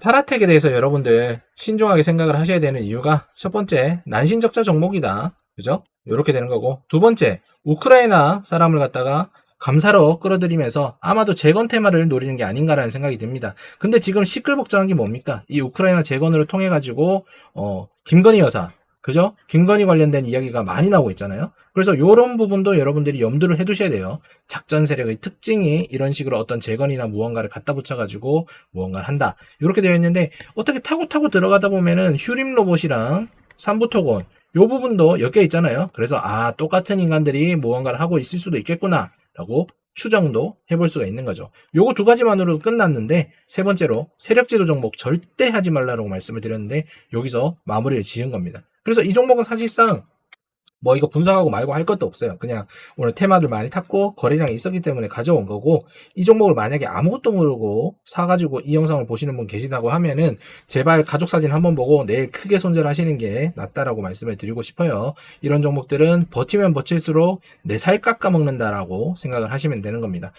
파라텍에 대해서 여러분들 신중하게 생각을 하셔야 되는 이유가 첫 번째, 난신적자 종목이다. 그죠? 이렇게 되는 거고. 두 번째, 우크라이나 사람을 갖다가 감사로 끌어들이면서 아마도 재건 테마를 노리는 게 아닌가라는 생각이 듭니다. 근데 지금 시끌벅적한 게 뭡니까? 이 우크라이나 재건을 통해 가지고 어 김건희 여사 그죠? 김건희 관련된 이야기가 많이 나오고 있잖아요. 그래서 이런 부분도 여러분들이 염두를 해두셔야 돼요. 작전 세력의 특징이 이런 식으로 어떤 재건이나 무언가를 갖다 붙여가지고 무언가를 한다. 이렇게 되어 있는데 어떻게 타고 타고 들어가다 보면은 휴림 로봇이랑 삼부토곤 요 부분도 엮여 있잖아요. 그래서 아 똑같은 인간들이 무언가를 하고 있을 수도 있겠구나 라고 추정도 해볼 수가 있는 거죠. 요거 두 가지만으로도 끝났는데 세 번째로 세력지도 종목 절대 하지 말라고 말씀을 드렸는데 여기서 마무리를 지은 겁니다. 그래서 이 종목은 사실상 뭐 이거 분석하고 말고 할 것도 없어요. 그냥 오늘 테마를 많이 탔고 거래량이 있었기 때문에 가져온 거고 이 종목을 만약에 아무것도 모르고 사가지고 이 영상을 보시는 분 계시다고 하면은 제발 가족 사진 한번 보고 내일 크게 손절하시는 게 낫다라고 말씀을 드리고 싶어요. 이런 종목들은 버티면 버틸수록 내 살 깎아 먹는다라고 생각을 하시면 되는 겁니다.